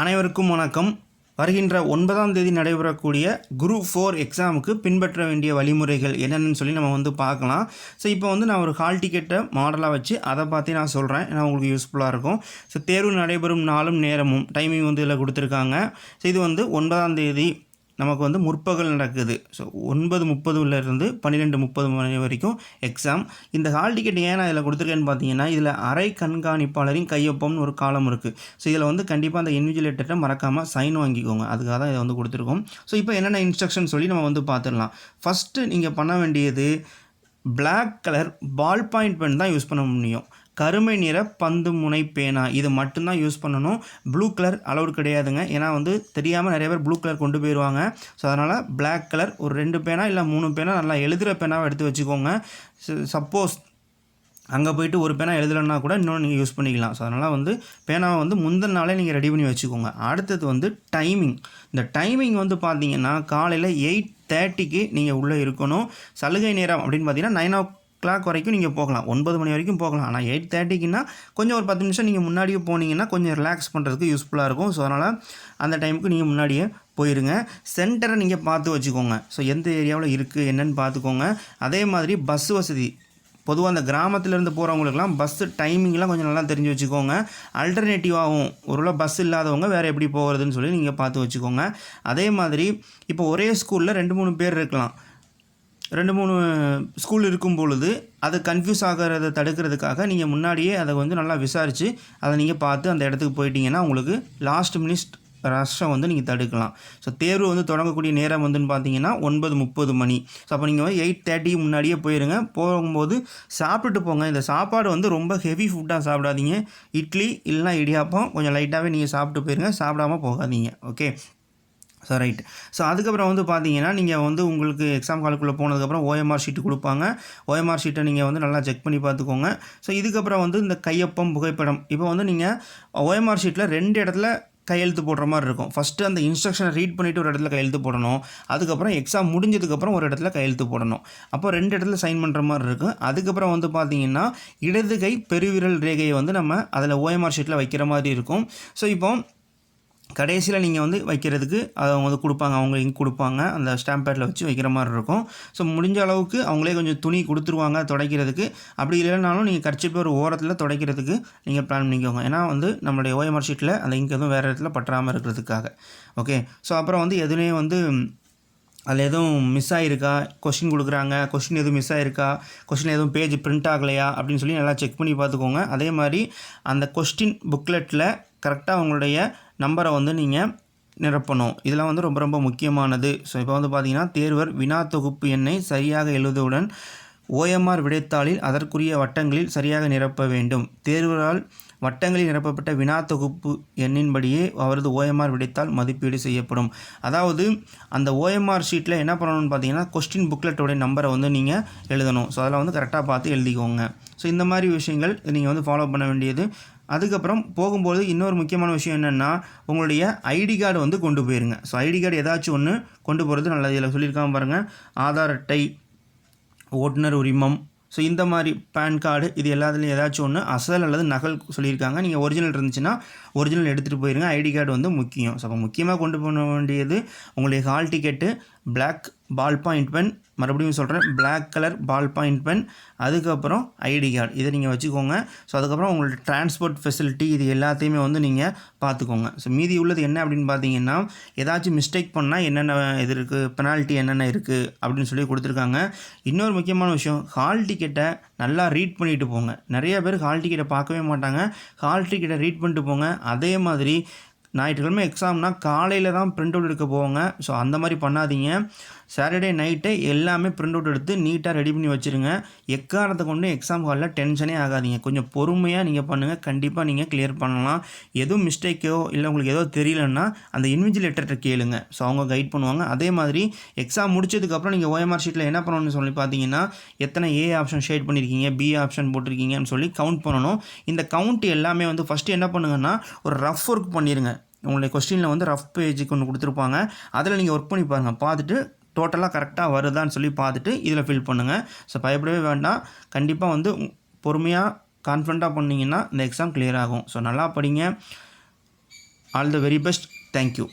அனைவருக்கும் வணக்கம். வருகின்ற ஒன்பதாம் தேதி நடைபெறக்கூடிய குரூப் ஃபோர் எக்ஸாமுக்கு பின்பற்ற வேண்டிய வழிமுறைகள் என்னென்னு சொல்லி நம்ம வந்து பார்க்கலாம். ஸோ இப்போ வந்து நான் ஒரு ஹால் டிக்கெட்டை மாடலாக வச்சு அதை பார்த்து நான் சொல்கிறேன் ஏன்னா உங்களுக்கு யூஸ்ஃபுல்லாக இருக்கும். ஸோ தேர்வு நடைபெறும் நாளும் நேரமும் டைமிங் வந்து இதில் கொடுத்துருக்காங்க. ஸோ இது வந்து ஒன்பதாம் தேதி நமக்கு வந்து முற்பகல் நடக்குது. ஸோ ஒன்பது முப்பதுலேருந்து பன்னிரெண்டு முப்பது மணி வரைக்கும் எக்ஸாம் இந்த ஹால் டிக்கெட் ஏன் நான் இதில் கொடுத்துருக்கேன்னு பார்த்தீங்கன்னா இதில் அரை கண்காணிப்பாளரின் கையொப்பம்னு ஒரு காலம் இருக்குது ஸோ இதில் வந்து கண்டிப்பாக அந்த இன்விஜிலேட்டரை மறக்காமல் சைன் வாங்கிக்கோங்க. அதுக்காக தான் இதை வந்து கொடுத்துருக்கோம். ஸோ இப்போ என்னென்ன இன்ஸ்ட்ரக்ஷன் சொல்லி நம்ம வந்து பார்த்துடலாம். ஃபஸ்ட்டு நீங்கள் பண்ண வேண்டியது black colour ball point pen தான் யூஸ் பண்ண முடியும். கருமை நிற பந்து முனை பேனா. இது மட்டும்தான் யூஸ் பண்ணணும். ப்ளூ கலர் அளவு கிடையாதுங்க. ஏன்னா வந்து தெரியாமல் நிறைய பேர் ப்ளூ கலர் கொண்டு போயிடுவாங்க ஸோ அதனால் பிளாக் கலர் ஒரு ரெண்டு பேனா இல்லை மூணு பேனா நல்லா எழுதுகிற பேனாவை எடுத்து வச்சுக்கோங்க. சப்போஸ் அங்கே போயிட்டு ஒரு பேனா எழுதலைன்னா கூட இன்னொன்று நீங்கள் யூஸ் பண்ணிக்கலாம். ஸோ அதனால் வந்து பேனாவை வந்து முந்தின நாளே நீங்கள் ரெடி பண்ணி வச்சுக்கோங்க. அடுத்தது வந்து டைமிங் இந்த டைமிங் வந்து பார்த்தீங்கன்னா காலையில் எயிட் தேர்ட்டிக்கு நீங்கள் உள்ளே இருக்கணும். சலுகை நேரம் அப்படின்னு பார்த்தீங்கன்னா நைன் ஓ கிளாக் வரைக்கும் நீங்கள் போகலாம். ஒன்பது மணி வரைக்கும் போகலாம். ஆனால் எயிட் தேர்ட்டிக்குன்னா கொஞ்சம் ஒரு பத்து நிமிஷம் நீங்கள் முன்னாடியே போனீங்கன்னா கொஞ்சம் ரிலாக்ஸ் பண்ணுறதுக்கு யூஸ்ஃபுல்லாக இருக்கும். ஸோ அதனால் அந்த டைமுக்கு நீங்கள் முன்னாடியே போயிருங்க. சென்டரை நீங்கள் பார்த்து வச்சுக்கோங்க. ஸோ எந்த ஏரியாவில் இருக்குது என்னென்னு பார்த்துக்கோங்க. அதே மாதிரி பஸ் வசதி. பொதுவாக அந்த கிராமத்துலேருந்து போகிறவங்களுக்குலாம் பஸ்ஸு டைமிங்லாம் கொஞ்சம் நல்லா தெரிஞ்சு வச்சுக்கோங்க. அல்டர்னேட்டிவாகவும் ஒருவேளை பஸ் இல்லாதவங்க வேறு எப்படி போகிறதுன்னு சொல்லி நீங்கள் பார்த்து வச்சுக்கோங்க. அதே மாதிரி இப்போ ஒரே ஸ்கூலில் ரெண்டு மூணு பேர் இருக்கலாம். ரெண்டு மூணு ஸ்கூல் இருக்கும் பொழுது அது கன்ஃபியூஸ் ஆகிறத தடுக்கிறதுக்காக நீங்கள் முன்னாடியே அதை வந்து நல்லா விசாரித்து அதை நீங்கள் பார்த்து அந்த இடத்துக்கு போயிட்டீங்கன்னா உங்களுக்கு லாஸ்ட் மினிட் ரஷ்ஷை வந்து நீங்கள் தடுக்கலாம். ஸோ தேர்வு வந்து தொடங்கக்கூடிய நேரம் வந்துன்னு பார்த்தீங்கன்னா ஒன்பது முப்பது மணி. ஸோ அப்போ நீங்கள் எயிட் தேர்ட்டிக்கு முன்னாடியே போயிருங்க. போகும்போது சாப்பிட்டுட்டு போங்க. இந்த சாப்பாடு வந்து ரொம்ப ஹெவி ஃபுட்டாக சாப்பிடாதீங்க. இட்லி இல்லைனா இடியாப்பம் கொஞ்சம் லைட்டாகவே நீங்கள் சாப்பிட்டு போயிருங்க. சாப்பிடாம போகாதீங்க. ஓகே ஸோ ரைட் ஸோ அதுக்கப்புறம் வந்து பார்த்தீங்கன்னா நீங்கள் வந்து உங்களுக்கு எக்ஸாம் காலுக்குள்ளே போனதுக்கப்புறம் ஓஎம்ஆர் ஷீட்டு கொடுப்பாங்க. ஓஎம்ஆர் ஷீட்டை நீங்கள் வந்து நல்லா செக் பண்ணி பார்த்துக்கோங்க ஸோ இதுக்கப்புறம் வந்து இந்த கையொப்பம் புகைப்படம். இப்போ வந்து நீங்கள் ஓஎம்ஆர் ஷீட்டில் ரெண்டு இடத்துல கையெழுத்து போடுற மாதிரி இருக்கும். ஃபஸ்ட்டு அந்த இன்ஸ்ட்ரக்ஷனை ரீட் பண்ணிவிட்டு ஒரு இடத்துல கையெழுத்து போடணும். அதுக்கப்புறம் எக்ஸாம் முடிஞ்சதுக்கப்புறம் ஒரு இடத்துல கையெழுத்து போடணும். அப்போ ரெண்டு இடத்துல சைன் பண்ணுற மாதிரி இருக்கும். அதுக்கப்புறம் வந்து பார்த்தீங்கன்னா இடது கை பெருவிரல் ரேகையை வந்து நம்ம அதில் ஓஎம்ஆர் ஷீட்டில் வைக்கிற மாதிரி இருக்கும். ஸோ இப்போ கடைசியில் நீங்கள் வந்து வைக்கிறதுக்கு அதை அவங்க வந்து கொடுப்பாங்க அவங்க இங்கே கொடுப்பாங்க அந்த ஸ்டாம்ப் பேட்டில் வச்சு வைக்கிற மாதிரி இருக்கும். ஸோ முடிஞ்ச அளவுக்கு அவங்களே கொஞ்சம் துணி கொடுத்துருவாங்க துடைக்கிறதுக்கு. அப்படி இல்லைனாலும் நீங்கள் கடிச்சிட்டு ஒரு ஓரத்தில் துடைக்கிறதுக்கு நீங்கள் பிளான் பண்ணிக்கோங்க. ஏன்னா வந்து நம்மளுடைய ஓஎம்ஆர் ஷீட்டில் அந்த இங்க் எதுவும் வேறு இடத்துல பற்றாமல் இருக்கிறதுக்காக. ஓகே ஸோ அப்புறம் வந்து எதுவுமே வந்து அதில் எதுவும் மிஸ் ஆகிருக்கா கொஷின் கொடுக்குறாங்க. கொஷின் எதுவும் மிஸ் ஆகிருக்கா கொஷின் எதுவும் பேஜ் பிரிண்ட் ஆகலையா? அப்படின்னு சொல்லி நல்லா செக் பண்ணி பார்த்துக்கோங்க. அதே மாதிரி அந்த கொஸ்டின் புக்லெட்டில் கரெக்டாக உங்களுடைய நம்பரை வந்து நீங்கள் நிரப்பணும். இதெல்லாம் வந்து ரொம்ப ரொம்ப முக்கியமானது. ஸோ இப்போ வந்து பார்த்தீங்கன்னா தேர்வர் வினா தொகுப்பு எண்ணை சரியாக எழுதுவுடன் ஓஎம்ஆர் விடைத்தாளில் அதற்குரிய வட்டங்களில் சரியாக நிரப்ப வேண்டும். தேர்வரால் வட்டங்களில் நிரப்பப்பட்ட வினா தொகுப்பு எண்ணின்படியே அவரது ஓஎம்ஆர் விடைத்தால் மதிப்பீடு செய்யப்படும். அதாவது அந்த ஓஎம்ஆர் ஷீட்டில் என்ன பண்ணணும்னு பார்த்தீங்கன்னா கொஸ்டின் புக்லெட்டோடைய நம்பரை வந்து நீங்கள் எழுதணும். ஸோ அதில் வந்து கரெக்டாக பார்த்து எழுதிக்கோங்க. ஸோ இந்த மாதிரி விஷயங்கள் நீங்கள் வந்து ஃபாலோ பண்ண வேண்டியது அதுக்கப்புறம் போகும்போது இன்னொரு முக்கியமான விஷயம் என்னென்னா உங்களுடைய ஐடி கார்டு வந்து கொண்டு போயிருங்க. ஸோ ஐடி கார்டு ஏதாச்சும் ஒன்று கொண்டு போகிறது நல்லது. இதில் சொல்லியிருக்காம பாருங்கள் ஆதார் அட்டை ஓட்டுநர் உரிமம். ஸோ இந்த மாதிரி பேன் கார்டு இது எல்லாத்துலேயும் ஏதாச்சும் ஒன்று அசல் அல்லது நகல் சொல்லியிருக்காங்க. நீங்கள் ஒரிஜினல் இருந்துச்சுன்னா ஒரிஜினல் எடுத்துகிட்டு போயிருங்க. ஐடி கார்டு வந்து முக்கியம். ஸோ அப்போ முக்கியமாக கொண்டு போக வேண்டியது உங்களுடைய hall ticket black ball point pen மறுபடியும் சொல்கிறேன் black colour ball point pen அதுக்கப்புறம் ஐடி கார்டு இதை நீங்கள் வச்சுக்கோங்க. ஸோ அதுக்கப்புறம் உங்களோட டிரான்ஸ்போர்ட் ஃபெசிலிட்டி இது எல்லாத்தையுமே வந்து நீங்கள் பார்த்துக்கோங்க. ஸோ மீதி உள்ளது என்ன அப்படின்னு பார்த்தீங்கன்னா ஏதாச்சும் மிஸ்டேக் பண்ணால் என்னென்ன இது இருக்குது பெனால்ட்டி என்னென்ன இருக்குது அப்படின்னு சொல்லி கொடுத்துருக்காங்க. இன்னொரு முக்கியமான விஷயம் ஹால் டிக்கெட்டை நல்லா ரீட் பண்ணிட்டு போங்க. நிறைய பேர் ஹால் டிக்கெட்டை பார்க்கவே மாட்டாங்க. ஹால் டிக்கெட்டை ரீட் பண்ணிட்டு போங்க. அதே மாதிரி ஞாயிற்றுக்கிழமை எக்ஸாம்னா காலையில் தான் பிரிண்ட் அவுட் எடுக்க போவாங்க. ஸோ அந்த மாதிரி பண்ணாதீங்க. சாட்டர்டே நைட்டு எல்லாமே பிரிண்ட் அவுட் எடுத்து நீட்டாக ரெடி பண்ணி வச்சுருங்க. எக்காரணத்தை கொண்டு எக்ஸாம் ஹாலில் டென்ஷனே ஆகாதீங்க. கொஞ்சம் பொறுமையாக நீங்கள் பண்ணுங்கள் கண்டிப்பாக நீங்கள் கிளியர் பண்ணலாம். எதுவும் மிஸ்டேக்கோ இல்லை உங்களுக்கு ஏதோ தெரியலன்னா அந்த இன்விஜிலேட்டர்கிட்ட கேளுங்க. ஸோ அவங்க கைட் பண்ணுவாங்க. அதே மாதிரி எக்ஸாம் முடிச்சதுக்கப்புறம் நீங்கள் ஓஎம்ஆர் ஷீட்டில் என்ன பண்ணணும்னு சொல்லி பார்த்தீங்கன்னா எத்தனை ஏ ஆப்ஷன் ஷேட் பண்ணியிருக்கீங்க பி ஆப்ஷன் போட்டிருக்கீங்கன்னு சொல்லி கவுண்ட் பண்ணணும். இந்த கவுண்ட் எல்லாமே வந்து ஃபஸ்ட்டு என்ன பண்ணுங்கன்னா ஒரு ரஃப் ஒர்க் பண்ணிடுங்க உங்களுடைய கொஸ்டினில் வந்து ரஃப் பேஜுக்கு ஒன்று கொடுத்துருப்பாங்க. அதில் நீங்கள் ஒர்க் பண்ணி பாருங்கள் பார்த்துட்டு டோட்டலாக கரெக்டாக வருதான்னு சொல்லி பார்த்துட்டு இதில் ஃபில் பண்ணுங்கள் ஸோ பயப்படவே வேண்டாம். கண்டிப்பாக வந்து பொறுமையாக கான்ஃபிடண்ட்டாக பண்ணிங்கன்னா இந்த எக்ஸாம் கிளியர் ஆகும். ஸோ நல்லா படிங்க. All the very best thank you